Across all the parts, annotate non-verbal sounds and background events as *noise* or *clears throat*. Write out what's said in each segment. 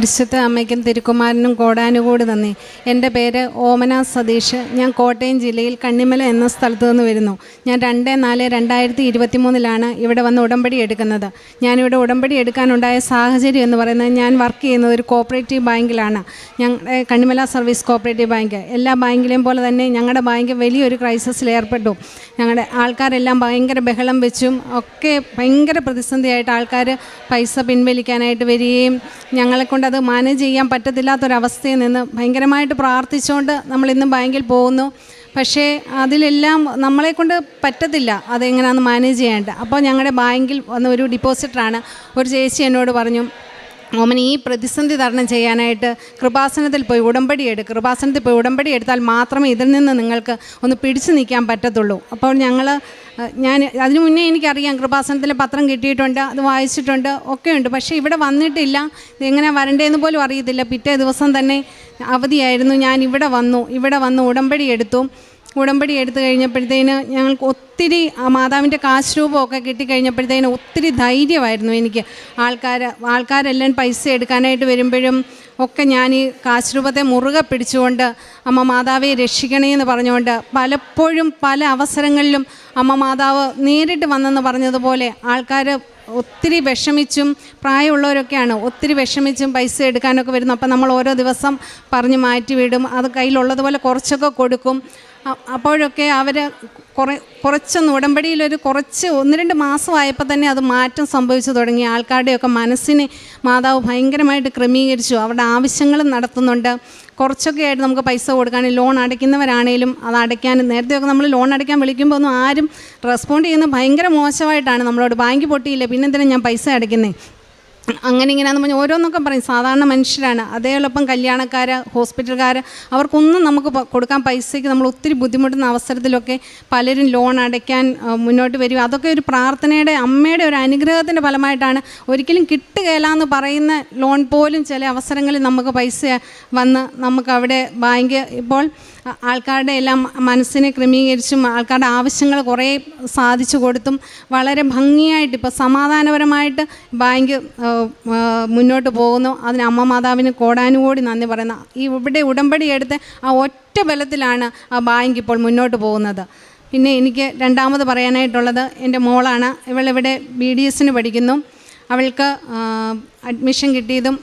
പരിശുദ്ധ അമ്മയ്ക്കും തിരുക്കുമാരനും കോടാനുകൂടി നന്ദി. എന്റെ പേര് ഓമന സതീഷ്. ഞാൻ കോട്ടയം ജില്ലയിൽ കണ്ണിമല എന്ന സ്ഥലത്തു നിന്ന് വരുന്നു. ഞാൻ രണ്ട് നാല് രണ്ടായിരത്തി ഇരുപത്തി മൂന്നിലാണ് ഇവിടെ വന്ന് ഉടമ്പടി എടുക്കുന്നത്. ഞാനിവിടെ ഉടമ്പടി എടുക്കാനുണ്ടായ സാഹചര്യം എന്ന് പറയുന്നത് ഞാൻ വർക്ക് ചെയ്യുന്നത് ഒരു കോപ്പറേറ്റീവ് ബാങ്കിലാണ്. ഞങ്ങളുടെ കണ്ണിമല സർവീസ് കോപ്പറേറ്റീവ് ബാങ്ക്. എല്ലാ ബാങ്കിലെയും പോലെ തന്നെ ഞങ്ങളുടെ ബാങ്ക് വലിയൊരു ക്രൈസിസിൽ ഏർപ്പെട്ടു. ഞങ്ങളുടെ ആൾക്കാരെല്ലാം ഭയങ്കര ബഹളം വെച്ചും ഒക്കെ ഭയങ്കര പ്രതിസന്ധിയായിട്ട് ആൾക്കാർ പൈസ പിൻവലിക്കാനായിട്ട് വരികയും ഞങ്ങളെ കൊണ്ട് അത് മാനേജ് ചെയ്യാൻ പറ്റത്തില്ലാത്തൊരവസ്ഥയിൽ നിന്ന് ഭയങ്കരമായിട്ട് പ്രാർത്ഥിച്ചുകൊണ്ട് നമ്മൾ ഇന്ന് ബാങ്കിൽ പോകുന്നു. പക്ഷേ അതിലെല്ലാം നമ്മളെക്കൊണ്ട് പറ്റത്തില്ല അതെങ്ങനെയാണെന്ന് മാനേജ് ചെയ്യാനായിട്ട്. അപ്പോൾ ഞങ്ങളുടെ ബാങ്കിൽ വന്ന ഒരു ഡിപ്പോസിറ്ററാണ് ഒരു ചേച്ചി എന്നോട് പറഞ്ഞു ഓമൻ ഈ പ്രതിസന്ധി തരണം ചെയ്യാനായിട്ട് കൃപാസനത്തിൽ പോയി ഉടമ്പടി എടുക്കുക കൃപാസനത്തിൽ പോയി ഉടമ്പടി എടുത്താൽ മാത്രമേ ഇതിൽ നിന്ന് നിങ്ങൾക്ക് ഒന്ന് പിടിച്ചു നിൽക്കാൻ പറ്റത്തുള്ളൂ. അപ്പോൾ ഞങ്ങൾ ഞാൻ അതിനു മുന്നേ എനിക്കറിയാം കൃപാസനത്തിലെ പത്രം കിട്ടിയിട്ടുണ്ട് അത് വായിച്ചിട്ടുണ്ട് ഒക്കെയുണ്ട് പക്ഷേ ഇവിടെ വന്നിട്ടില്ല. ഇതെങ്ങനെ വരണ്ടേന്ന് പോലും അറിയത്തില്ല. പിറ്റേ ദിവസം തന്നെ അവധിയായിരുന്നു. ഞാൻ ഇവിടെ വന്നു. ഇവിടെ വന്ന് ഉടമ്പടി എടുത്തു. ഉടമ്പടി എടുത്തു കഴിഞ്ഞപ്പോഴത്തേന് ഞങ്ങൾക്ക് ഒത്തിരി ആ മാതാവിന്റെ കാശ് രൂപമൊക്കെ കിട്ടിക്കഴിഞ്ഞപ്പോഴത്തേന് ഒത്തിരി ധൈര്യമായിരുന്നു എനിക്ക്. ആൾക്കാർ ആൾക്കാരെല്ലാം പൈസ എടുക്കാനായിട്ട് വരുമ്പോഴും ഒക്കെ ഞാൻ ഈ കാശ് രൂപത്തെ മുറുകെ പിടിച്ചുകൊണ്ട് അമ്മ മാതാവെ രക്ഷിക്കണേ എന്ന് പറഞ്ഞുകൊണ്ട് പലപ്പോഴും പല അവസരങ്ങളിലും അമ്മ മാതാവ് നേരിട്ട് വന്നെന്ന് പറഞ്ഞതുപോലെ ആൾക്കാർ ഒത്തിരി വിഷമിച്ചും പ്രായമുള്ളവരൊക്കെയാണ് ഒത്തിരി വിഷമിച്ചും പൈസ എടുക്കാനൊക്കെ വരുന്നു അപ്പം നമ്മൾ ഓരോ ദിവസം പറഞ്ഞ് മാറ്റി വിടും. അത് കയ്യിലുള്ളതുപോലെ കുറച്ചൊക്കെ കൊടുക്കും. അപ്പോഴൊക്കെ അവർ കുറേ കുറച്ചൊന്ന് ഉടമ്പടിയിലൊരു കുറച്ച് ഒന്ന് രണ്ട് മാസമായപ്പോൾ തന്നെ അത് മാറ്റം സംഭവിച്ചു തുടങ്ങി. ആൾക്കാരുടെയൊക്കെ മനസ്സിനെ മാതാവ് ഭയങ്കരമായിട്ട് ക്രമീകരിച്ചു. അവരുടെ ആവശ്യങ്ങൾ നടത്തുന്നുണ്ട്. കുറച്ചൊക്കെ ആയിട്ട് നമുക്ക് പൈസ കൊടുക്കാൻ ലോൺ അടയ്ക്കുന്നവരാണേലും അത് അടയ്ക്കാനും നേരത്തെയൊക്കെ നമ്മൾ ലോൺ അടയ്ക്കാൻ വിളിക്കുമ്പോൾ ഒന്നും ആരും റെസ്പോണ്ട് ചെയ്യുന്നത് ഭയങ്കര മോശമായിട്ടാണ് നമ്മളോട്. ബാങ്ക് പൊട്ടിയില്ല പിന്നെന്തിനാണ് ഞാൻ പൈസ അടയ്ക്കുന്നത് അങ്ങനെ ഇങ്ങനെയാന്ന് പറഞ്ഞാൽ ഓരോന്നൊക്കെ പറയും. സാധാരണ മനുഷ്യരാണ്. അതേപോലൊപ്പം കല്യാണക്കാർ ഹോസ്പിറ്റൽക്കാർ അവർക്കൊന്നും നമുക്ക് കൊടുക്കാൻ പൈസയ്ക്ക് നമ്മൾ ഒത്തിരി ബുദ്ധിമുട്ടുന്ന അവസരത്തിലൊക്കെ പലരും ലോൺ അടയ്ക്കാൻ മുന്നോട്ട് വരും അതൊക്കെ ഒരു പ്രാർത്ഥനയുടെ അമ്മയുടെ ഒരു അനുഗ്രഹത്തിന്റെ ഫലമായിട്ടാണ് ഒരിക്കലും കിട്ടുകയില്ല എന്ന് പറയുന്ന ലോൺ പോലും ചില അവസരങ്ങളിൽ നമുക്ക് പൈസ വന്ന് നമുക്ക് അവിടെ ബാങ്ക് ഇപ്പോൾ ആൾക്കാരുടെ എല്ലാം മനസ്സിനെ ക്രമീകരിച്ചും ആൾക്കാരുടെ ആവശ്യങ്ങൾ കുറേ സാധിച്ചു കൊടുത്തും വളരെ ഭംഗിയായിട്ട് ഇപ്പോൾ സമാധാനപരമായിട്ട് ബാങ്ക് മുന്നോട്ട് പോകുന്നു. അതിന് അമ്മ മാതാവിന് കോടാനുകൂടി നന്ദി പറയുന്ന. ഈ ഇവിടെ ഉടമ്പടി എടുത്ത് ആ ഒറ്റ ബലത്തിലാണ് ആ ബാങ്ക് ഇപ്പോൾ മുന്നോട്ട് പോകുന്നത്. പിന്നെ എനിക്ക് രണ്ടാമത് പറയാനായിട്ടുള്ളത് എന്റെ മോളാണ്. ഇവളിവിടെ ബി ഡി എസിന് പഠിക്കുന്നു. അവൾക്ക് അഡ്മിഷൻ കിട്ടിയതും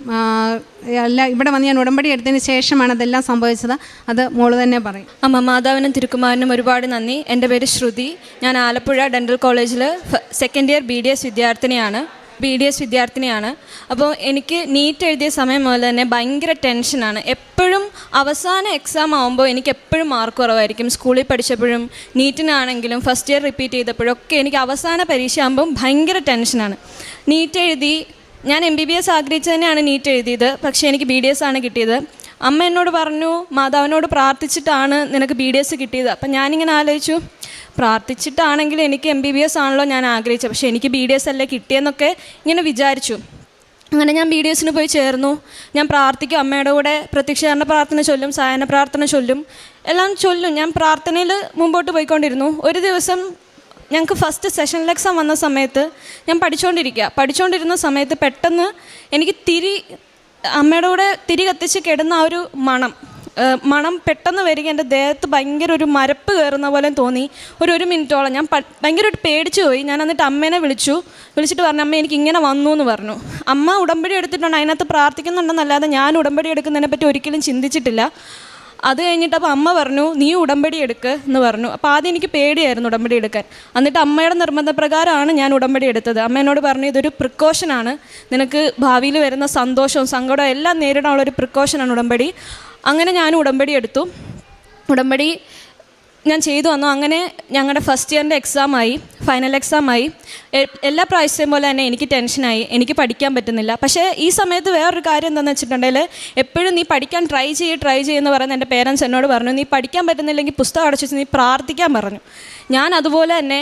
എല്ലാം ഇവിടെ വന്ന് ഞാൻ ഉടമ്പടി എടുത്തതിന് ശേഷമാണ് അതെല്ലാം സംഭവിച്ചത്. അത് മോൾ തന്നെ പറയും. അമ്മ മാതാവിനും തിരുക്കുമാരനും ഒരുപാട് നന്ദി. എന്റെ പേര് ശ്രുതി. ഞാൻ ആലപ്പുഴ ഡെന്റൽ കോളേജിൽ second year B D S വിദ്യാർത്ഥിനിയാണ്. ബി ഡി എസ് വിദ്യാർത്ഥിനിയാണ്. അപ്പോൾ എനിക്ക് നീറ്റ് എഴുതിയ സമയം മുതൽ തന്നെ ഭയങ്കര ടെൻഷനാണ് എപ്പോഴും അവസാന എക്സാം ആകുമ്പോൾ എനിക്ക് എപ്പോഴും മാർക്ക് കുറവായിരിക്കും. സ്കൂളിൽ പഠിച്ചപ്പോഴും നീറ്റിനാണെങ്കിലും ഫസ്റ്റ് ഇയർ റിപ്പീറ്റ് ചെയ്തപ്പോഴും ഒക്കെ എനിക്ക് അവസാന പരീക്ഷ ആകുമ്പം ഭയങ്കര ടെൻഷനാണ് നീറ്റ് എഴുതി ഞാൻ എം ബി ബി എസ് ആഗ്രഹിച്ചു തന്നെയാണ് നീറ്റ് എഴുതിയത്. പക്ഷേ എനിക്ക് ബി ഡി എസ് ആണ് കിട്ടിയത്. അമ്മ എന്നോട് പറഞ്ഞു മാതാവിനോട് പ്രാർത്ഥിച്ചിട്ടാണ് നിനക്ക് ബി ഡി എസ് കിട്ടിയത്. അപ്പം ഞാനിങ്ങനെ ആലോചിച്ചു പ്രാർത്ഥിച്ചിട്ടാണെങ്കിൽ എനിക്ക് എം ബി ബി എസ് ആണല്ലോ ഞാൻ ആഗ്രഹിച്ചത്. പക്ഷേ എനിക്ക് ബി ഡി എസ് അല്ലേ കിട്ടിയെന്നൊക്കെ ഇങ്ങനെ വിചാരിച്ചു. അങ്ങനെ ഞാൻ ബി ഡി എസിന് പോയി ചേർന്നു. ഞാൻ പ്രാർത്ഥിക്കും അമ്മയുടെ കൂടെ പ്രത്യക്ഷീകരണ പ്രാർത്ഥന ചൊല്ലും സായന പ്രാർത്ഥന ചൊല്ലും എല്ലാം ചൊല്ലും. ഞാൻ പ്രാർത്ഥനയിൽ മുമ്പോട്ട് പോയിക്കൊണ്ടിരുന്നു. ഒരു ദിവസം ഞങ്ങൾക്ക് ഫസ്റ്റ് സെഷൻ എക്സാം വന്ന സമയത്ത് ഞാൻ പഠിച്ചുകൊണ്ടിരിക്കുക പഠിച്ചുകൊണ്ടിരുന്ന സമയത്ത് പെട്ടെന്ന് എനിക്ക് തിരി അമ്മയുടെ കൂടെ തിരി കത്തിച്ച് കിടന്ന ആ ഒരു മണം. മണം പെട്ടെന്ന് വരിക എന്റെ ദേഹത്ത് ഭയങ്കര ഒരു മരപ്പ് കയറുന്ന പോലെ തോന്നി. ഒരു ഒരു മിനിറ്റോളം ഞാൻ ഭയങ്കര ഭയങ്കരമായിട്ട് പേടിച്ചു പോയി. ഞാൻ എന്നിട്ട് അമ്മേനെ വിളിച്ചു. വിളിച്ചിട്ട് പറഞ്ഞു അമ്മ എനിക്ക് ഇങ്ങനെ വന്നു എന്ന് പറഞ്ഞു. അമ്മ ഉടമ്പടി എടുത്തിട്ടുണ്ട് അതിനകത്ത് പ്രാർത്ഥിക്കുന്നുണ്ടെന്നല്ലാതെ ഞാൻ ഉടമ്പടി എടുക്കുന്നതിനെ പറ്റി ഒരിക്കലും ചിന്തിച്ചിട്ടില്ല. അത് കഴിഞ്ഞിട്ട് അപ്പോൾ അമ്മ പറഞ്ഞു നീ ഉടമ്പടി എടുക്ക് എന്ന് പറഞ്ഞു. അപ്പോൾ ആദ്യം എനിക്ക് പേടിയായിരുന്നു ഉടമ്പടി എടുക്കാൻ. എന്നിട്ട് അമ്മയുടെ നിർബന്ധപ്രകാരമാണ് ഞാൻ ഉടമ്പടി എടുത്തത്. അമ്മ എന്നോട് പറഞ്ഞു ഇതൊരു പ്രിക്കോഷനാണ് നിനക്ക് ഭാവിയിൽ വരുന്ന സന്തോഷവും സങ്കടവും എല്ലാം നേരിടാനുള്ളൊരു പ്രിക്കോഷനാണ് ഉടമ്പടി. അങ്ങനെ ഞാൻ ഉടമ്പടി എടുത്തു. ഉടമ്പടി ഞാൻ ചെയ്തു വന്നു. അങ്ങനെ ഞങ്ങളുടെ ഫസ്റ്റ് ഇയറിന്റെ എക്സാമായി ഫൈനൽ എക്സാമായി എല്ലാ പ്രാവശ്യം പോലെ തന്നെ എനിക്ക് ടെൻഷനായി എനിക്ക് പഠിക്കാൻ പറ്റുന്നില്ല. പക്ഷേ ഈ സമയത്ത് വേറൊരു കാര്യം എന്താണെന്ന് വെച്ചിട്ടുണ്ടെങ്കിൽ എപ്പോഴും നീ പഠിക്കാൻ ട്രൈ ചെയ്യ് ട്രൈ ചെയ്യുമെന്ന് പറയുന്ന എന്റെ പേരൻസ് എന്നോട് പറഞ്ഞു. നീ പഠിക്കാൻ പറ്റുന്നില്ലെങ്കിൽ പുസ്തകം അടച്ചു നീ പ്രാർത്ഥിക്കാൻ പറഞ്ഞു. ഞാൻ അതുപോലെ തന്നെ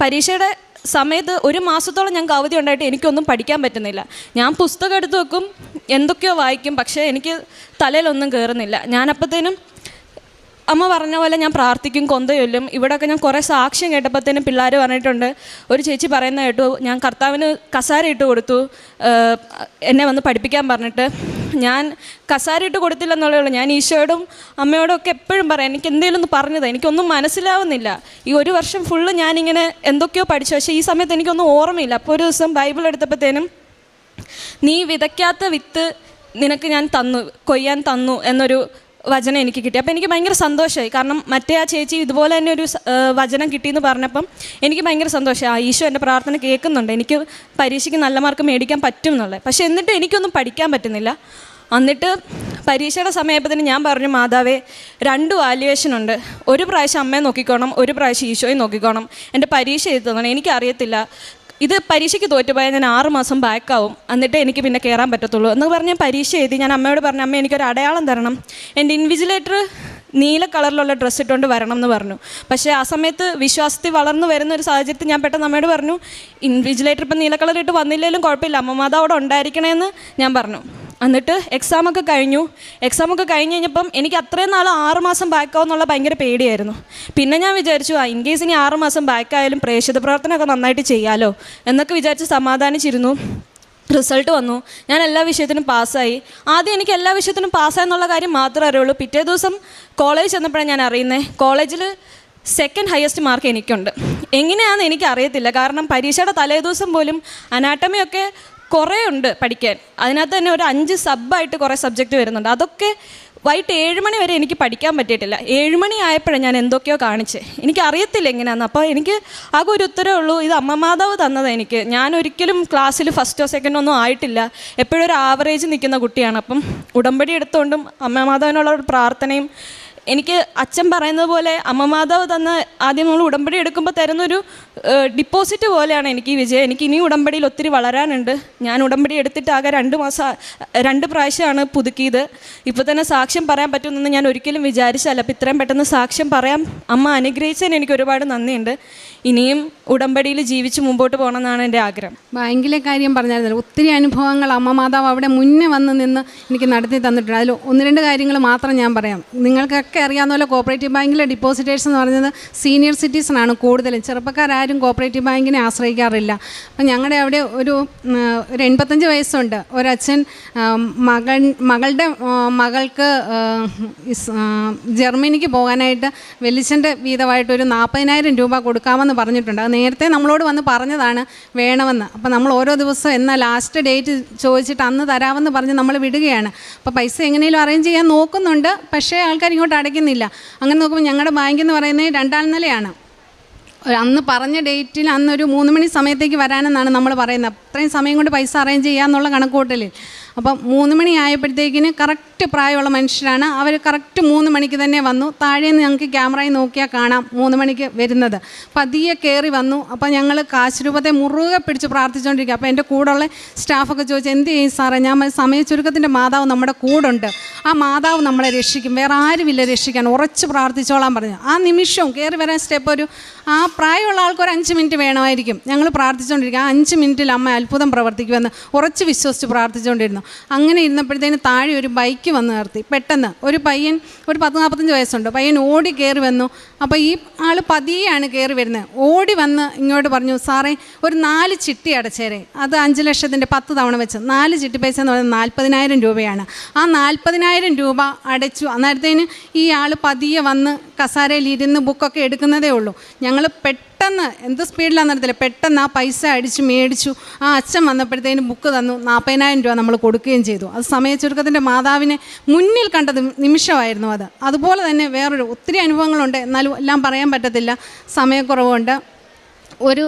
പരീക്ഷയുടെ സമയത്ത് ഒരു മാസത്തോളം ഞങ്ങൾക്ക് അവധി ഉണ്ടായിട്ട് എനിക്കൊന്നും പഠിക്കാൻ പറ്റുന്നില്ല. ഞാൻ പുസ്തകം എടുത്ത് വെക്കും എന്തൊക്കെയോ വായിക്കും പക്ഷേ എനിക്ക് തലയിലൊന്നും കയറുന്നില്ല ഞാനപ്പോഴത്തേനും അമ്മ പറഞ്ഞ പോലെ ഞാൻ പ്രാർത്ഥിക്കും കൊന്തയൊല്ലും ഇവിടെയൊക്കെ ഞാൻ കുറേ സാക്ഷ്യം കേട്ടപ്പോഴത്തേനും പിള്ളേർ പറഞ്ഞിട്ടുണ്ട്. ഒരു ചേച്ചി പറയുന്ന കേട്ടു ഞാൻ കർത്താവിന് കസാര ഇട്ട് കൊടുത്തു എന്നെ വന്ന് പഠിപ്പിക്കാൻ പറഞ്ഞിട്ട്. ഞാൻ കസാര ഇട്ട് കൊടുത്തില്ലെന്നുള്ളേ ഉള്ളൂ. ഞാൻ ഈശോയോടും അമ്മയോടും ഒക്കെ എപ്പോഴും പറയാം എനിക്ക് എന്തെങ്കിലും ഒന്ന് പറഞ്ഞത് എനിക്കൊന്നും മനസ്സിലാവുന്നില്ല. ഈ ഒരു വർഷം ഫുള്ള് ഞാനിങ്ങനെ എന്തൊക്കെയോ പഠിച്ചു. പക്ഷേ ഈ സമയത്ത് എനിക്കൊന്നും ഓർമ്മയില്ല. അപ്പോൾ ഒരു ദിവസം ബൈബിൾ എടുത്തപ്പോഴത്തേനും നീ വിതയ്ക്കാത്ത വിത്ത് നിനക്ക് ഞാൻ തന്നു കൊയ്യാൻ തന്നു എന്നൊരു വചനം എനിക്ക് കിട്ടി. അപ്പോൾ എനിക്ക് ഭയങ്കര സന്തോഷമായി. കാരണം മറ്റേ ആ ചേച്ചി ഇതുപോലെ തന്നെ ഒരു വചനം കിട്ടിയെന്ന് പറഞ്ഞപ്പം എനിക്ക് ഭയങ്കര സന്തോഷമായി. ആ ഈശോ എന്റെ പ്രാർത്ഥന കേൾക്കുന്നുണ്ട്. എനിക്ക് പരീക്ഷയ്ക്ക് നല്ല മാർക്ക് മേടിക്കാൻ പറ്റും എന്നുള്ളത്. പക്ഷേ എന്നിട്ട് എനിക്കൊന്നും പഠിക്കാൻ പറ്റുന്നില്ല. എന്നിട്ട് പരീക്ഷയുടെ സമയപ്പത്തിന് ഞാൻ പറഞ്ഞു മാതാവേ രണ്ട് വാല്യുവേഷൻ ഉണ്ട്. ഒരു പ്രാവശ്യം അമ്മയെ നോക്കിക്കോണം ഒരു പ്രാവശ്യം ഈശോയെ നോക്കിക്കോണം. എന്റെ പരീക്ഷ എഴുതി തന്നണം. എനിക്കറിയത്തില്ല. ഇത് പരീക്ഷയ്ക്ക് തോറ്റുപോയാൽ ഞാൻ ആറ് മാസം ബാക്കാവും എന്നിട്ട് എനിക്ക് പിന്നെ കയറാൻ പറ്റത്തുള്ളൂ. എന്ന് പറഞ്ഞ് പരീക്ഷ എഴുതി ഞാൻ അമ്മയോട് പറഞ്ഞു അമ്മ എനിക്കൊരു അടയാളം തരണം. എന്റെ ഇൻവിജിലേറ്റർ നീല കളറിലുള്ള ഡ്രസ്സ് ഇട്ടുകൊണ്ട് വരണം എന്ന് പറഞ്ഞു. പക്ഷേ ആ സമയത്ത് വിശ്വാസത്തിൽ വളർന്നു വരുന്ന ഒരു സാഹചര്യത്തിൽ ഞാൻ പെട്ടെന്ന് അമ്മയോട് പറഞ്ഞു ഇൻവിജിലേറ്റർ ഇപ്പം നീല കളർ ഇട്ട് വന്നില്ലെങ്കിലും കുഴപ്പമില്ല. അമ്മ അവിടെ അവിടെ ഉണ്ടായിരിക്കണേന്ന് ഞാൻ പറഞ്ഞു. എന്നിട്ട് എക്സാമൊക്കെ കഴിഞ്ഞു. എക്സാമൊക്കെ കഴിഞ്ഞ് കഴിഞ്ഞപ്പം എനിക്ക് അത്രയും നാൾ ആറുമാസം ബാക്കാവും എന്നുള്ള ഭയങ്കര പേടിയായിരുന്നു. പിന്നെ ഞാൻ വിചാരിച്ചു ആ ഇൻ കേസ് ഇനി ആറുമാസം ബാക്കായാലും പ്രേക്ഷിത പ്രവർത്തനമൊക്കെ നന്നായിട്ട് ചെയ്യാമല്ലോ എന്നൊക്കെ വിചാരിച്ച് സമാധാനിച്ചിരുന്നു. റിസൾട്ട് വന്നു. ഞാൻ എല്ലാ വിഷയത്തിനും പാസ്സായി. ആദ്യം എനിക്ക് എല്ലാ വിഷയത്തിനും പാസ്സായെന്നുള്ള കാര്യം മാത്രമേ അറിയുള്ളൂ. പിറ്റേ ദിവസം കോളേജ് ചെന്നപ്പോഴാണ് ഞാൻ അറിയുന്നത് കോളേജിൽ സെക്കൻഡ് ഹയസ്റ്റ് മാർക്ക് എനിക്കുണ്ട്. എങ്ങനെയാണെന്ന് എനിക്കറിയത്തില്ല. കാരണം പരീക്ഷയുടെ തലേദിവസം പോലും അനാട്ടമിയൊക്കെ കുറേ ഉണ്ട് പഠിക്കാൻ. അതിനകത്ത് തന്നെ ഒരു അഞ്ച് സബ്ബായിട്ട് കുറേ സബ്ജക്റ്റ് വരുന്നുണ്ട്. അതൊക്കെ വൈകിട്ട് ഏഴ് മണി വരെ എനിക്ക് പഠിക്കാൻ പറ്റിയിട്ടില്ല. ഏഴ് മണി ആയപ്പോഴാണ് ഞാൻ എന്തൊക്കെയോ കാണിച്ചേ. എനിക്ക് അറിയത്തില്ല എങ്ങനെയാണെന്ന് അപ്പോൾ എനിക്ക് ആകെ ഒരു ഉത്തരവേ ഉള്ളൂ ഇത് അമ്മ മാതാവ് തന്നത് എനിക്ക്. ഞാൻ ഒരിക്കലും ക്ലാസ്സിൽ ഫസ്റ്റോ സെക്കൻഡോ ഒന്നും ആയിട്ടില്ല. എപ്പോഴും ഒരു ആവറേജ് നിൽക്കുന്ന കുട്ടിയാണ്. അപ്പം ഉടമ്പടി എടുത്തുകൊണ്ടും അമ്മ മാതാവിനുള്ള ഒരു പ്രാർത്ഥനയും എനിക്ക് അച്ഛൻ പറയുന്നത് പോലെ അമ്മ മാതാവ് തന്ന ആദ്യം നമ്മൾ ഉടമ്പടി എടുക്കുമ്പോൾ തരുന്നൊരു ഡിപ്പോസിറ്റ് പോലെയാണ് എനിക്ക് ഈ വിജയം. എനിക്ക് ഇനി ഉടമ്പടിയിൽ ഒത്തിരി വളരാനുണ്ട്. ഞാൻ ഉടമ്പടി എടുത്തിട്ട് ആകെ രണ്ട് മാസം രണ്ട് പ്രാവശ്യമാണ് പുതുക്കിയത്. ഇപ്പോൾ തന്നെ സാക്ഷ്യം പറയാൻ പറ്റുമെന്ന് ഞാൻ ഒരിക്കലും വിചാരിച്ചല്ല അപ്പോൾ ഇത്രയും പെട്ടെന്ന് സാക്ഷ്യം പറയാം. അമ്മ അനുഗ്രഹിച്ചതിന് എനിക്ക് ഒരുപാട് നന്ദിയുണ്ട്. ഇനിയും ഉടമ്പടിയിൽ ജീവിച്ച് മുമ്പോട്ട് പോകണമെന്നാണ് എന്റെ ആഗ്രഹം. ബാങ്കിലെ കാര്യം പറഞ്ഞായിരുന്നല്ലോ. ഒത്തിരി അനുഭവങ്ങൾ അമ്മ മാതാവ് അവിടെ മുന്നേ വന്ന് നിന്ന് എനിക്ക് നടത്തി തന്നിട്ടുണ്ട്. അതിൽ ഒന്ന് രണ്ട് കാര്യങ്ങൾ മാത്രം ഞാൻ പറയാം. നിങ്ങൾക്കൊക്കെ അറിയാവുന്ന പോലെ കോപ്പറേറ്റീവ് ബാങ്കിലെ ഡിപ്പോസിറ്റേഴ്സ് എന്ന് പറയുന്നത് സീനിയർ സിറ്റിസൺ ആണ് കൂടുതലും. ചെറുപ്പക്കാരും കോപ്പറേറ്റീവ് ബാങ്കിനെ ആശ്രയിക്കാറില്ല. അപ്പം ഞങ്ങളുടെ അവിടെ ഒരു ഒരു എൺപത്തഞ്ച് വയസ്സുണ്ട്. ഒരച്ഛൻ മകൾ മകളുടെ മകൾക്ക് ജർമ്മനിക്ക് പോകാനായിട്ട് വെല്ലിച്ചന്റെ വീതമായിട്ട് ഒരു നാൽപ്പതിനായിരം രൂപ കൊടുക്കാമെന്ന് പറഞ്ഞിട്ടുണ്ട്. അത് നേരത്തെ നമ്മളോട് വന്ന് പറഞ്ഞതാണ് വേണമെന്ന്. അപ്പോൾ നമ്മൾ ഓരോ ദിവസം എന്നാൽ ലാസ്റ്റ് ഡേറ്റ് ചോദിച്ചിട്ട് അന്ന് തരാമെന്ന് പറഞ്ഞ് നമ്മൾ വിടുകയാണ്. അപ്പോൾ പൈസ എങ്ങനെയും അറേഞ്ച് ചെയ്യാൻ നോക്കുന്നുണ്ട്. പക്ഷേ ആൾക്കാർ ഇങ്ങോട്ട് അടയ്ക്കുന്നില്ല അങ്ങനെ നോക്കുമ്പോൾ ഞങ്ങളുടെ ബാങ്ക് എന്ന് പറയുന്നത് രണ്ടാം നിലയാണ്. അന്ന് പറഞ്ഞ ഡേറ്റിൽ അന്നൊരു മൂന്ന് മണി സമയത്തേക്ക് വരാനെന്നാണ് നമ്മൾ പറയുന്നത്. അത്രയും സമയം കൊണ്ട് പൈസ അറേഞ്ച് ചെയ്യാമെന്നുള്ള കണക്കൂട്ടലിൽ അപ്പം മൂന്ന് മണി ആയപ്പോഴത്തേക്കിന് കറക്റ്റ് പ്രായമുള്ള മനുഷ്യരാണ്. അവർ കറക്റ്റ് മൂന്ന് മണിക്ക് തന്നെ വന്നു. താഴെ നിന്ന് ഞങ്ങൾക്ക് ക്യാമറയിൽ നോക്കിയാൽ കാണാം മൂന്ന് മണിക്ക് വരുന്നത്. പതിയെ കയറി വന്നു. അപ്പോൾ ഞങ്ങൾ കാശ് രൂപത്തെ മുറുകെ പിടിച്ച് പ്രാർത്ഥിച്ചുകൊണ്ടിരിക്കുക അപ്പോൾ എന്റെ കൂടെയുള്ള സ്റ്റാഫൊക്കെ ചോദിച്ചു എന്ത് ചെയ്യും സാറേ? ഞാൻ പറഞ്ഞു, സമയ ചുരുക്കത്തിന്റെ മാതാവ് നമ്മുടെ കൂടുണ്ട്. ആ മാതാവ് നമ്മളെ രക്ഷിക്കും. വേറെ ആരുമില്ല രക്ഷിക്കാൻ. ഉറച്ച് പ്രാർത്ഥിച്ചോളാൻ പറഞ്ഞു. ആ നിമിഷവും കയറി വരാൻ സ്റ്റെപ്പ് ഒരു ആ പ്രായമുള്ള ആൾക്ക് ഒരു അഞ്ച് മിനിറ്റ് വേണമായിരിക്കും. ഞങ്ങൾ പ്രാർത്ഥിച്ചുകൊണ്ടിരിക്കുക ആ അഞ്ച് മിനിറ്റിൽ അമ്മ അത്ഭുതം പ്രവർത്തിക്കുമെന്ന് ഉറച്ച് വിശ്വസിച്ച് പ്രാർത്ഥിച്ചുകൊണ്ടിരുന്നു അങ്ങനെ ഇരുന്നപ്പോഴത്തേന് താഴെ ഒരു ബൈക്ക് വന്ന് നിർത്തി. പെട്ടെന്ന് ഒരു പയ്യൻ ഒരു പത്ത് നാൽപ്പത്തഞ്ച് വയസ്സുണ്ട്. പയ്യൻ ഓടി കയറി വന്നു. അപ്പോൾ ഈ ആൾ പതിയെയാണ് കയറി വരുന്നത്. ഓടി വന്ന് ഇങ്ങോട്ട് പറഞ്ഞു സാറേ ഒരു നാല് ചിട്ടി അടച്ചേരെ. അത് അഞ്ച് ലക്ഷത്തിന്റെ പത്ത് തവണ വെച്ച്. നാല് ചിട്ടി പൈസ എന്ന് പറയുന്നത് നാൽപ്പതിനായിരം രൂപയാണ്. ആ നാൽപ്പതിനായിരം രൂപ അടച്ചു. അന്നേരത്തേന് ഈ ആൾ പതിയെ വന്ന് കസാരയിൽ ഇരുന്ന് ബുക്കൊക്കെ എടുക്കുന്നതേ ഉള്ളൂ. ഞങ്ങൾ പെട്ടെന്ന് എന്ത് സ്പീഡിലാണെന്ന് അറിയത്തില്ല. പെട്ടെന്ന് ആ പൈസ അടിച്ച് മേടിച്ചു. ആ അച്ഛൻ വന്നപ്പോഴത്തേന് ബുക്ക് തന്നു. നാൽപ്പതിനായിരം രൂപ നമ്മൾ കൊടുക്കുകയും ചെയ്തു. അത് സമയ ചുരുക്കത്തിന്റെ മാതാവിനെ മുന്നിൽ കണ്ട നിമിഷമായിരുന്നു അത്. അതുപോലെ തന്നെ വേറൊരു ഒത്തിരി അനുഭവങ്ങളുണ്ട്. എന്നാലും എല്ലാം പറയാൻ പറ്റത്തില്ല. സമയക്കുറവുണ്ട്. ഒരു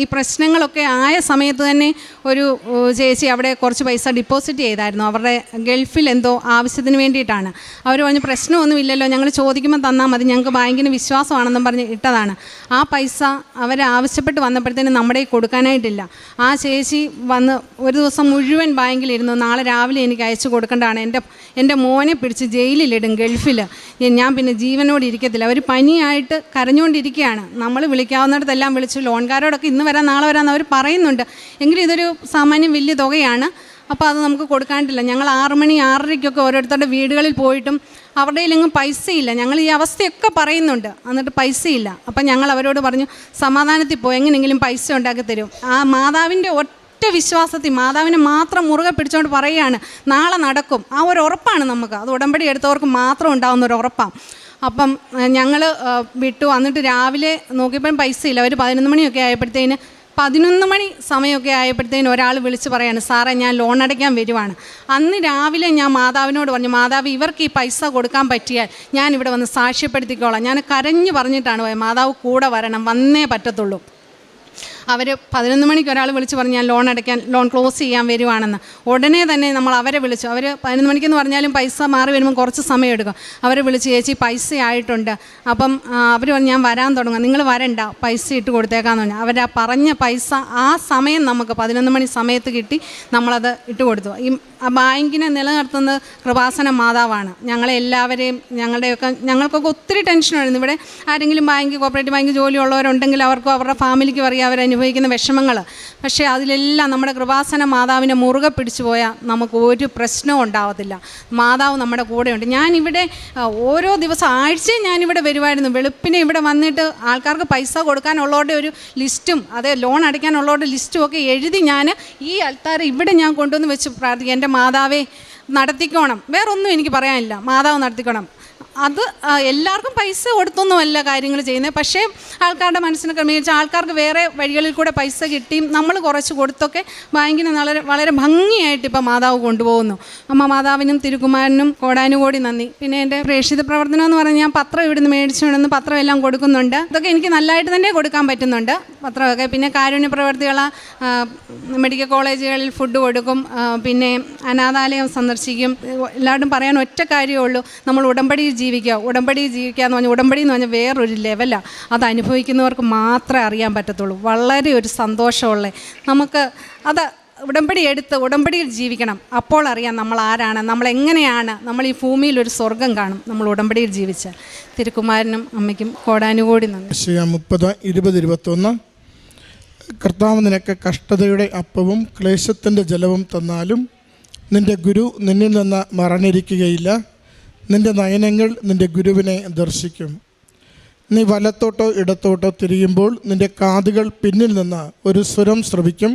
ഈ പ്രശ്നങ്ങളൊക്കെ ആയ സമയത്ത് തന്നെ ഒരു ചേച്ചി അവിടെ കുറച്ച് പൈസ ഡിപ്പോസിറ്റ് ചെയ്തായിരുന്നു. അവരുടെ ഗൾഫിൽ എന്തോ ആവശ്യത്തിന് വേണ്ടിയിട്ടാണ്. അവർ പറഞ്ഞ് പ്രശ്നമൊന്നുമില്ലല്ലോ ഞങ്ങൾ ചോദിക്കുമ്പോൾ തന്നാൽ മതി. ഞങ്ങൾക്ക് ബാങ്കിന് വിശ്വാസമാണെന്നും പറഞ്ഞ് ഇട്ടതാണ്. ആ പൈസ അവർ ആവശ്യപ്പെട്ട് വന്നപ്പോഴത്തേനും നമ്മുടെ കൊടുക്കാനായിട്ടില്ല. ആ ചേച്ചി വന്ന് ഒരു ദിവസം മുഴുവൻ ബാങ്കിലിരുന്നു. നാളെ രാവിലെ എനിക്ക് അയച്ചു കൊടുക്കേണ്ടതാണ്. എന്റെ എന്റെ മോനെ പിടിച്ച് ജയിലിലിടും ഗൾഫിൽ ഞാൻ പിന്നെ ജീവനോട് ഇരിക്കത്തില്ല. അവർ പനിയായിട്ട് കരഞ്ഞുകൊണ്ടിരിക്കുകയാണ്. നമ്മൾ വിളിക്കാവുന്നിടത്തെല്ലാം വിളിച്ചു ലോൺകാരോടൊക്കെ ഇന്ന് വരാം നാളെ വരാമെന്ന് അവർ പറയുന്നുണ്ട്. എങ്കിലും ഇതൊരു സാമാന്യം വലിയ തുകയാണ്. അപ്പോൾ അത് നമുക്ക് കൊടുക്കാണ്ടില്ല. ഞങ്ങൾ ആറ് മണി ആറരയ്ക്കൊക്കെ ഓരോരുത്തരുടെ വീടുകളിൽ പോയിട്ടും അവരുടെ കയ്യിലെങ്ങും പൈസയില്ല. ഞങ്ങൾ ഈ അവസ്ഥയൊക്കെ പറയുന്നുണ്ട്. എന്നിട്ട് പൈസയില്ല. അപ്പം ഞങ്ങൾ അവരോട് പറഞ്ഞു സമാധാനത്തിൽ പോയി. എങ്ങനെയെങ്കിലും പൈസ ഉണ്ടാക്കി തരും. ആ മാതാവിന്റെ ഒറ്റ വിശ്വാസത്തിൽ മാതാവിനെ മാത്രം മുറുകെ പിടിച്ചുകൊണ്ട് പറയുകയാണ് നാളെ നടക്കും. ആ ഒരു ഉറപ്പാണ് നമുക്ക്. അത് ഉടമ്പടി എടുത്തവർക്ക് മാത്രം ഉണ്ടാകുന്ന ഒരു ഉറപ്പാണ്. അപ്പം ഞങ്ങൾ വിട്ടു. വന്നിട്ട് രാവിലെ നോക്കിയപ്പോഴും പൈസ ഇല്ല ഒരു പതിനൊന്ന് മണിയൊക്കെ ആയപ്പോഴത്തേന് പതിനൊന്ന് മണി സമയമൊക്കെ ആയപ്പോഴത്തേന് ഒരാൾ വിളിച്ച് പറയാണ് സാറേ ഞാൻ ലോൺ അടയ്ക്കാൻ വരുവാണ്. അന്ന് രാവിലെ ഞാൻ മാതാവിനോട് പറഞ്ഞു മാതാവ് ഇവർക്ക് ഈ പൈസ കൊടുക്കാൻ പറ്റിയാൽ ഞാൻ ഇവിടെ വന്ന് സാക്ഷ്യപ്പെടുത്തിക്കോളാം. ഞാൻ കരഞ്ഞു പറഞ്ഞിട്ടാണ് പോയത്. മാതാവ് കൂടെ വരണം വന്നേ പറ്റത്തുള്ളൂ. അവർ പതിനൊന്ന് മണിക്ക് ഒരാൾ വിളിച്ച് പറഞ്ഞു ഞാൻ ലോൺ അടയ്ക്കാൻ ലോൺ ക്ലോസ് ചെയ്യാൻ വരുവാണെന്ന്. ഉടനെ തന്നെ നമ്മൾ അവരെ വിളിച്ചു. അവർ പതിനൊന്ന് മണിക്കെന്ന് പറഞ്ഞാലും പൈസ മാറി വരുമ്പോൾ കുറച്ച് സമയം എടുക്കും. അവരെ വിളിച്ച് ചേച്ചി പൈസ ആയിട്ടുണ്ട് അപ്പം അവർ പറഞ്ഞു ഞാൻ വരാൻ തുടങ്ങാം. നിങ്ങൾ വരണ്ട. പൈസ ഇട്ട് കൊടുത്തേക്കാന്ന് പറഞ്ഞു. അവർ ആ പറഞ്ഞ പൈസ ആ സമയം നമുക്ക് പതിനൊന്ന് മണി സമയത്ത് കിട്ടി നമ്മളത് ഇട്ട് കൊടുത്തു. ഈ ആ ബാങ്കിനെ നിലനിർത്തുന്നത് കൃപാസന മാതാവാണ്. ഞങ്ങളെ എല്ലാവരെയും ഞങ്ങളുടെയൊക്കെ ഞങ്ങൾക്കൊക്കെ ഒത്തിരി ടെൻഷനായിരുന്നു ഇവിടെ ആരെങ്കിലും ബാങ്ക് കോപ്പറേറ്റീവ് ബാങ്ക് ജോലിയുള്ളവരുണ്ടെങ്കിൽ അവർക്കും അവരുടെ ഫാമിലിക്കും അറിയാം അവരനുഭവിക്കുന്ന വിഷമങ്ങൾ പക്ഷേ അതിലെല്ലാം നമ്മുടെ കൃപാസന മാതാവിനെ മുറുകെ പിടിച്ചു പോയാൽ നമുക്ക് ഒരു പ്രശ്നവും ഉണ്ടാവത്തില്ല. മാതാവ് നമ്മുടെ കൂടെയുണ്ട്. ഞാനിവിടെ ഓരോ ദിവസം ആഴ്ചയും ഞാനിവിടെ വരുമായിരുന്നു. വെളുപ്പിനെ ഇവിടെ വന്നിട്ട് ആൾക്കാർക്ക് പൈസ കൊടുക്കാനുള്ളവരുടെ ഒരു ലിസ്റ്റും അതേ ലോൺ അടയ്ക്കാനുള്ളവരുടെ ലിസ്റ്റും ഒക്കെ എഴുതി ഞാൻ ഈ ആൾക്കാർ ഇവിടെ ഞാൻ കൊണ്ടുവന്ന് വെച്ച് പ്രാർത്ഥിക്കും. എന്റെ മാതാവേ നടത്തിക്കോണം. വേറൊന്നും എനിക്ക് പറയാനില്ല. മാതാവ് നടത്തിക്കോണം. അത് എല്ലാവർക്കും പൈസ കൊടുത്തൊന്നുമല്ല കാര്യങ്ങൾ ചെയ്യുന്നത്. പക്ഷേ ആൾക്കാരുടെ മനസ്സിന് ക്രമീകരിച്ച് ആൾക്കാർക്ക് വേറെ വഴികളിൽ കൂടെ പൈസ കിട്ടിയും നമ്മൾ കുറച്ച് കൊടുത്തൊക്കെ ബാങ്കിന് വളരെ വളരെ ഭംഗിയായിട്ട് ഇപ്പോൾ മാതാവ് കൊണ്ടുപോകുന്നു. അമ്മ മാതാവിനും തിരുക്കുമാരനും കോടാനുകോടി നന്ദി. പിന്നെ എന്റെ പ്രേക്ഷിത പ്രവർത്തനം എന്ന് പറഞ്ഞാൽ ഞാൻ പത്രം ഇവിടുന്ന് മേടിച്ചു കൊണ്ടുവന്ന് പത്രം എല്ലാം കൊടുക്കുന്നുണ്ട്. ഇതൊക്കെ എനിക്ക് നല്ലതായിട്ട് തന്നെ കൊടുക്കാൻ പറ്റുന്നുണ്ട് പത്രമൊക്കെ. പിന്നെ കാരുണ്യ പ്രവർത്തികൾ മെഡിക്കൽ കോളേജുകളിൽ ഫുഡ് കൊടുക്കും പിന്നെ അനാഥാലയം സന്ദർശിക്കും. എല്ലാവരും പറയാൻ ഒറ്റ കാര്യമേ ഉള്ളൂ നമ്മൾ ഉടമ്പടിയിൽ ജീവിക്കുക ഉടമ്പടി ജീവിക്കുക എന്ന് പറഞ്ഞാൽ ഉടമ്പടി എന്ന് പറഞ്ഞാൽ വേറൊരു ലെവലാണ് അത് അനുഭവിക്കുന്നവർക്ക് മാത്രമേ അറിയാൻ പറ്റത്തുള്ളൂ. വളരെ ഒരു സന്തോഷമുള്ള നമുക്ക് അത് ഉടമ്പടി എടുത്ത് ഉടമ്പടിയിൽ ജീവിക്കണം. അപ്പോൾ അറിയാം നമ്മൾ ആരാണ് നമ്മൾ എങ്ങനെയാണ് നമ്മൾ ഈ ഭൂമിയിൽ ഒരു സ്വർഗം കാണും നമ്മൾ ഉടമ്പടിയിൽ ജീവിച്ചാൽ. തിരുക്കുമാരനും അമ്മയ്ക്കും കോടാനുകൂടി നന്ദി. മുപ്പത് ഇരുപത് ഇരുപത്തൊന്ന്. കർത്താവ് നിനക്ക് കഷ്ടതയുടെ അപ്പവും ക്ലേശത്തിന്റെ ജലവും തന്നാലും നിന്റെ ഗുരു നിന്നിൽ നിന്ന് മറഞ്ഞിരിക്കുകയില്ല. നിന്റെ നയനങ്ങൾ നിന്റെ ഗുരുവിനെ ദർശിക്കും. നീ വലത്തോട്ടോ ഇടത്തോട്ടോ തിരിയുമ്പോൾ നിന്റെ കാതുകൾ പിന്നിൽ നിന്ന് ഒരു സ്വരം ശ്രവിക്കും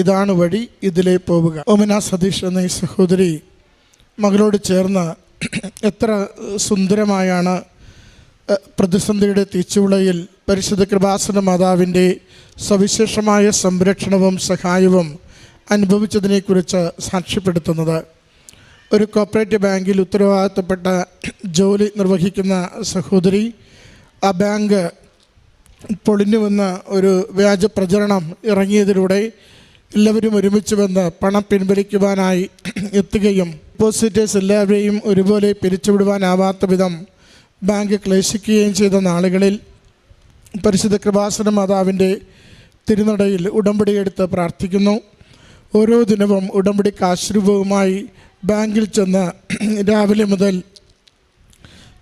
ഇതാണ് വഴി ഇതിലേ പോവുക. ഓമന സതീഷ് എന്ന ഈ സഹോദരി മകളോട് ചേർന്ന് എത്ര സുന്ദരമായാണ് പ്രതിസന്ധിയുടെ തീച്ചുളയിൽ പരിശുദ്ധ കൃപാസന മാതാവിന്റെ സവിശേഷമായ സംരക്ഷണവും സഹായവും അനുഭവിച്ചതിനെക്കുറിച്ച് സാക്ഷ്യപ്പെടുത്തുന്നത്. ഒരു കോപ്പറേറ്റീവ് ബാങ്കിൽ ഉത്തരവാദിത്തപ്പെട്ട ജോലി നിർവഹിക്കുന്ന സഹോദരി ആ ബാങ്ക് പൊളിഞ്ഞുവെന്ന ഒരു വ്യാജ പ്രചരണം ഇറങ്ങിയതിലൂടെ എല്ലാവരും ഒരുമിച്ച് വന്ന് പണം പിൻവലിക്കുവാനായി എത്തുകയും ഡെപ്പോസിറ്റേഴ്സ് എല്ലാവരെയും ഒരുപോലെ പിരിച്ചുവിടുവാനാവാത്ത വിധം ബാങ്ക് ക്ലേശിക്കുകയും ചെയ്ത നാളുകളിൽ പരിശുദ്ധ കൃപാസന മാതാവിന്റെ തിരുനടയിൽ ഉടമ്പടിയെടുത്ത് പ്രാർത്ഥിക്കുന്നു. ഓരോ ദിനവും ഉടമ്പടി കാശ്രൂപവുമായി ബാങ്കിൽ ചെന്ന് രാവിലെ മുതൽ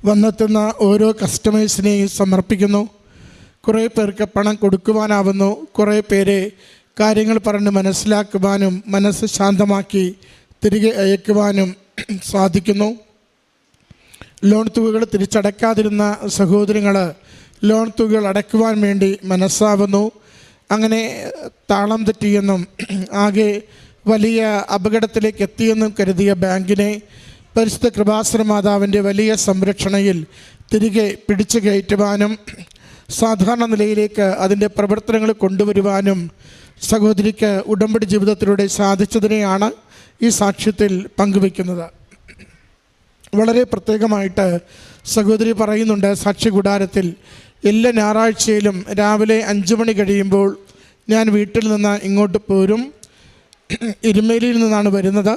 വന്നെത്തുന്ന ഓരോ കസ്റ്റമേഴ്സിനെയും സമർപ്പിക്കുന്നു. കുറേ പേർക്ക് പണം കൊടുക്കുവാനാവുന്നു. കുറേ പേരെ കാര്യങ്ങൾ പറഞ്ഞ് മനസ്സിലാക്കുവാനും മനസ്സ് ശാന്തമാക്കി തിരികെ അയക്കുവാനും സാധിക്കുന്നു. ലോൺ തുകകൾ തിരിച്ചടക്കാതിരുന്ന സഹോദരങ്ങൾ ലോൺ തുകകൾ അടയ്ക്കുവാൻ വേണ്ടി മനസ്സാവുന്നു. അങ്ങനെ താളം തെറ്റിയെന്നും ആകെ വലിയ അപകടത്തിലേക്ക് എത്തിയെന്നും കരുതിയ ബാങ്കിനെ പരിശുദ്ധ കൃപാസന മാതാവിന്റെ വലിയ സംരക്ഷണയിൽ തിരികെ പിടിച്ചു കയറ്റുവാനും സാധാരണ നിലയിലേക്ക് അതിന്റെ പ്രവർത്തനങ്ങൾ കൊണ്ടുവരുവാനും സഹോദരിക്ക് ഉടമ്പടി ജീവിതത്തിലൂടെ സാധിച്ചതിനെയാണ് ഈ സാക്ഷ്യത്തിൽ പങ്കുവയ്ക്കുന്നത്. വളരെ പ്രത്യേകമായിട്ട് സഹോദരി പറയുന്നുണ്ട് സാക്ഷി കൂടാരത്തിൽ എല്ലാ ഞായറാഴ്ചയിലും രാവിലെ അഞ്ച് മണി കഴിയുമ്പോൾ ഞാൻ വീട്ടിൽ നിന്ന് ഇങ്ങോട്ട് പോരും. *clears throat* ഇരുമേലിയിൽ നിന്നാണ് വരുന്നത്.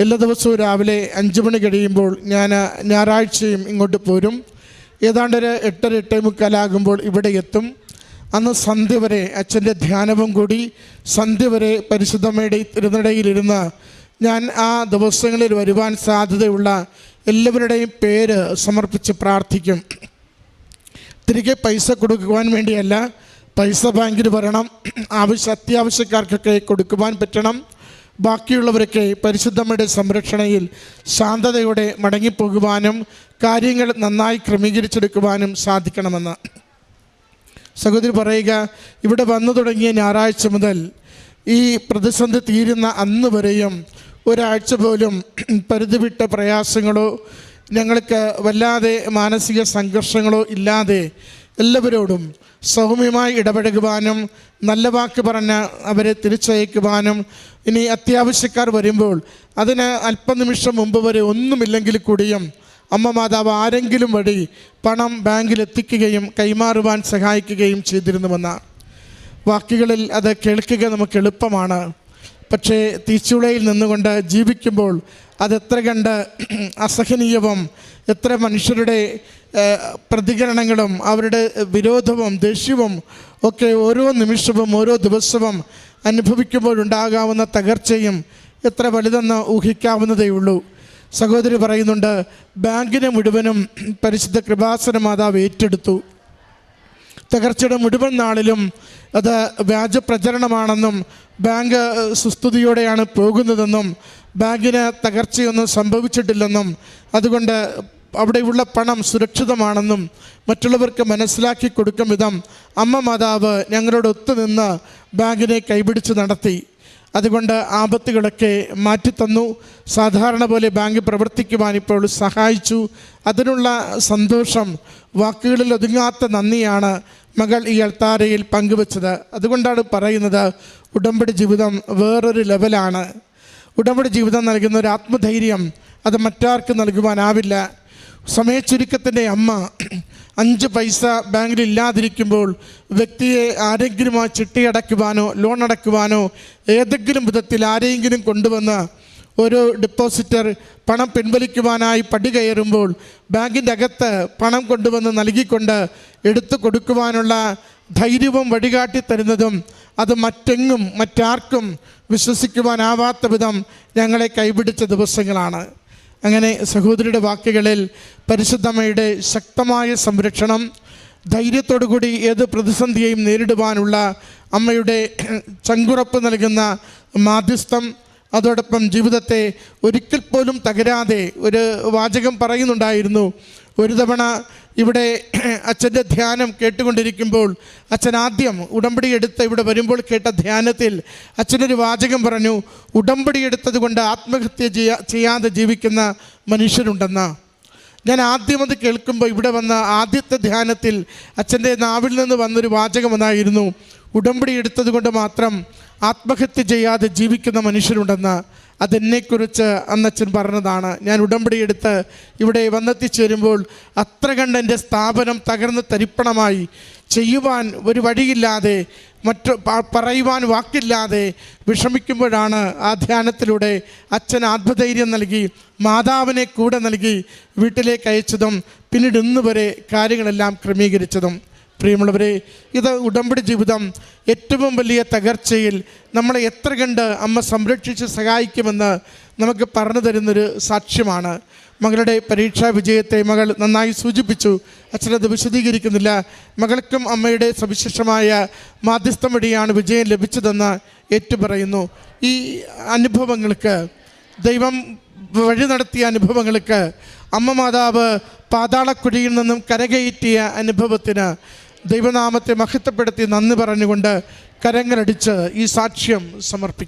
എല്ലാ ദിവസവും രാവിലെ അഞ്ച് മണി കഴിയുമ്പോൾ ഞാൻ ഞായറാഴ്ചയും ഇങ്ങോട്ട് പോരും. ഏതാണ്ട് ഒരു എട്ടര എട്ടേ മുക്കാലാകുമ്പോൾ ഇവിടെ എത്തും. അന്ന് സന്ധ്യ വരെ അച്ഛന്റെ ധ്യാനവും കൂടി സന്ധ്യ വരെ പരിശുദ്ധമ്മയുടെ തിരുനടയിലിരുന്ന് ഞാൻ ആ ദിവസങ്ങളിൽ വരുവാൻ സാധ്യതയുള്ള എല്ലാവരുടെയും പേര് സമർപ്പിച്ച് പ്രാർത്ഥിക്കും. തിരികെ പൈസ കൊടുക്കുവാൻ വേണ്ടിയല്ല പൈസ ബാങ്കിൽ വരണം. ആവശ്യ അത്യാവശ്യക്കാർക്കൊക്കെ കൊടുക്കുവാൻ പറ്റണം. ബാക്കിയുള്ളവരൊക്കെ പരിശുദ്ധമ്മയുടെ സംരക്ഷണയിൽ ശാന്തതയോടെ മടങ്ങിപ്പോകുവാനും കാര്യങ്ങൾ നന്നായി ക്രമീകരിച്ചെടുക്കുവാനും സാധിക്കണമെന്ന്. സഹോദരി പറയുക ഇവിടെ വന്നു തുടങ്ങിയ ഞായറാഴ്ച മുതൽ ഈ പ്രതിസന്ധി തീരുന്ന അന്ന് വരെയും ഒരാഴ്ച പോലും പരിധിവിട്ട പ്രയാസങ്ങളോ ഞങ്ങൾക്ക് വല്ലാതെ മാനസിക സംഘർഷങ്ങളോ ഇല്ലാതെ എല്ലാവരോടും സൗമ്യമായി ഇടപഴകുവാനും നല്ല വാക്ക് പറഞ്ഞ് അവരെ തിരിച്ചയക്കുവാനും ഇനി അത്യാവശ്യക്കാർ വരുമ്പോൾ അതിന് അല്പനിമിഷം മുമ്പ് വരെ ഒന്നുമില്ലെങ്കിൽ കൂടിയും അമ്മ മാതാവ് ആരെങ്കിലും വഴി പണം ബാങ്കിൽ എത്തിക്കുകയും കൈമാറുവാൻ സഹായിക്കുകയും ചെയ്തിരുന്നുവെന്ന. വാക്കുകളിൽ അത് കേൾക്കുക നമുക്ക് എളുപ്പമാണ്. പക്ഷേ തീച്ചുളയിൽ നിന്നുകൊണ്ട് ജീവിക്കുമ്പോൾ അതെത്ര കണ്ട് അസഹനീയവും എത്ര മനുഷ്യരുടെ പ്രതികരണങ്ങളും അവരുടെ വിരോധവും ദേഷ്യവും ഒക്കെ ഓരോ നിമിഷവും ഓരോ ദിവസവും അനുഭവിക്കുമ്പോഴുണ്ടാകാവുന്ന തകർച്ചയും എത്ര വലുതെന്ന് ഊഹിക്കാവുന്നതേ ഉള്ളൂ. സഹോദരി പറയുന്നുണ്ട് ബാങ്കിനെ മുഴുവനും പരിശുദ്ധ കൃപാസന മാതാവ് ഏറ്റെടുത്തു. തകർച്ചയുടെ മുഴുവൻ നാളിലും അത് വ്യാജപ്രചരണമാണെന്നും ബാങ്ക് സുസ്തുതിയോടെയാണ് പോകുന്നതെന്നും ബാങ്കിന് തകർച്ചയൊന്നും സംഭവിച്ചിട്ടില്ലെന്നും അതുകൊണ്ട് അവിടെയുള്ള പണം സുരക്ഷിതമാണെന്നും മറ്റുള്ളവർക്ക് മനസ്സിലാക്കി കൊടുക്കും വിധം അമ്മ മാതാവ് ഞങ്ങളോട് ഒത്തുനിന്ന് ബാങ്കിനെ കൈപിടിച്ച് നടത്തി. അതുകൊണ്ട് ആപത്തുകളൊക്കെ മാറ്റിത്തന്നു. സാധാരണ പോലെ ബാങ്ക് പ്രവർത്തിക്കുവാൻ ഇപ്പോൾ സഹായിച്ചു. അതിനുള്ള സന്തോഷം വാക്കുകളിൽ ഒതുങ്ങാത്ത നന്ദിയാണ് മകൾ ഈ അൾത്താരയിൽ പങ്കുവച്ചത്. അതുകൊണ്ടാണ് പറയുന്നത് ഉടമ്പടി ജീവിതം വേറൊരു ലെവലാണ്. ഉടമ്പടി ജീവിതം നൽകുന്ന ഒരു ആത്മധൈര്യം അത് മറ്റാർക്കും നൽകുവാനാവില്ല. സമയച്ചുരുക്കത്തിന്റെ അമ്മ അഞ്ച് പൈസ ബാങ്കിൽ ഇല്ലാതിരിക്കുമ്പോൾ വ്യക്തിയെ ആരെങ്കിലും ആ ചിട്ടി അടയ്ക്കുവാനോ ലോൺ അടയ്ക്കുവാനോ ഏതെങ്കിലും വിധത്തിൽ ആരെങ്കിലും കൊണ്ടുവന്ന് ഒരു ഡിപ്പോസിറ്റർ പണം പിൻവലിക്കുവാനായി പടി കയറുമ്പോൾ ബാങ്കിന്റെ അകത്ത് പണം കൊണ്ടുവന്ന് നൽകിക്കൊണ്ട് എടുത്തു കൊടുക്കുവാനുള്ള ധൈര്യവും വഴികാട്ടി തരുന്നതും അത് മറ്റെങ്ങും മറ്റാർക്കും വിശ്വസിക്കുവാനാവാത്ത വിധം ഞങ്ങളെ കൈപിടിച്ച ദിവസങ്ങളാണ്. അങ്ങനെ സഹോദരിയുടെ വാക്കുകളിൽ പരിശുദ്ധമ്മയുടെ ശക്തമായ സംരക്ഷണം ധൈര്യത്തോടുകൂടി ഏത് പ്രതിസന്ധിയെയും നേരിടുവാനുള്ള അമ്മയുടെ ചങ്കുറപ്പ് നൽകുന്ന മാധ്യസ്ഥം അതോടൊപ്പം ജീവിതത്തെ ഒരിക്കൽ പോലും തകരാതെ ഒരു വാചകം പറയുന്നുണ്ടായിരുന്നു. ഒരു തവണ ഇവിടെ *clears throat* അച്ഛന്റെ ധ്യാനം കേട്ടുകൊണ്ടിരിക്കുമ്പോൾ അച്ഛൻ ആദ്യം ഉടമ്പടി എടുത്ത് ഇവിടെ വരുമ്പോൾ കേട്ട ധ്യാനത്തിൽ അച്ഛനൊരു വാചകം പറഞ്ഞു ഉടമ്പടി എടുത്തത് കൊണ്ട് ആത്മഹത്യ ചെയ്യാ ചെയ്യാതെ ജീവിക്കുന്ന മനുഷ്യരുണ്ടെന്ന്. ഞാൻ ആദ്യം അത് കേൾക്കുമ്പോൾ ഇവിടെ വന്ന ആദ്യത്തെ ധ്യാനത്തിൽ അച്ഛന്റെ നാവിൽ നിന്ന് വന്നൊരു വാചകം എന്നായിരുന്നു ഉടമ്പടി എടുത്തത് കൊണ്ട് മാത്രം ആത്മഹത്യ ചെയ്യാതെ ജീവിക്കുന്ന മനുഷ്യരുണ്ടെന്ന്. അതെന്നെക്കുറിച്ച് അന്നച്ചൻ പറഞ്ഞതാണ്. ഞാൻ ഉടമ്പടി എടുത്ത് ഇവിടെ വന്നെത്തിച്ചേരുമ്പോൾ അത്ര കണ്ട് എന്റെ സ്ഥാപനം തകർന്ന് തരിപ്പണമായി. ചെയ്യുവാൻ ഒരു വഴിയില്ലാതെ മറ്റു പറയുവാൻ വാക്കില്ലാതെ വിഷമിക്കുമ്പോഴാണ് ആ ധ്യാനത്തിലൂടെ അച്ഛൻ ആത്മധൈര്യം നൽകി മാതാവിനെ കൂടെ നൽകി വീട്ടിലേക്ക് അയച്ചതും പിന്നീട് ഇന്ന് വരെ കാര്യങ്ങളെല്ലാം ക്രമീകരിച്ചതും. പ്രിയമുള്ളവരെ ഇത് ഉടമ്പടി ജീവിതം ഏറ്റവും വലിയ തകർച്ചയിൽ നമ്മളെ എത്ര കണ്ട് അമ്മ സംരക്ഷിച്ച് സഹായിക്കുമെന്ന് നമുക്ക് പറഞ്ഞു തരുന്നൊരു സാക്ഷ്യമാണ്. മകളുടെ പരീക്ഷാ വിജയത്തെ മകൾ നന്നായി സൂചിപ്പിച്ചു. അച്ഛനത് വിശദീകരിക്കുന്നില്ല. മകൾക്കും അമ്മയുടെ സവിശേഷമായ മാധ്യസ്ഥം വഴിയാണ് വിജയം ലഭിച്ചതെന്ന് ഏറ്റുപറയുന്നു. ഈ അനുഭവങ്ങൾക്ക് ദൈവം വഴി നടത്തിയ അനുഭവങ്ങൾക്ക് അമ്മ മാതാവ് പാതാളക്കുഴിയിൽ നിന്നും കരകയറ്റിയ അനുഭവത്തിന് ദൈവനാമത്തെ മഹത്വപ്പെടുത്തി നന്ദി പറഞ്ഞുകൊണ്ട് കരങ്ങളടിച്ച് ഈ സാക്ഷ്യം സമർപ്പിക്കും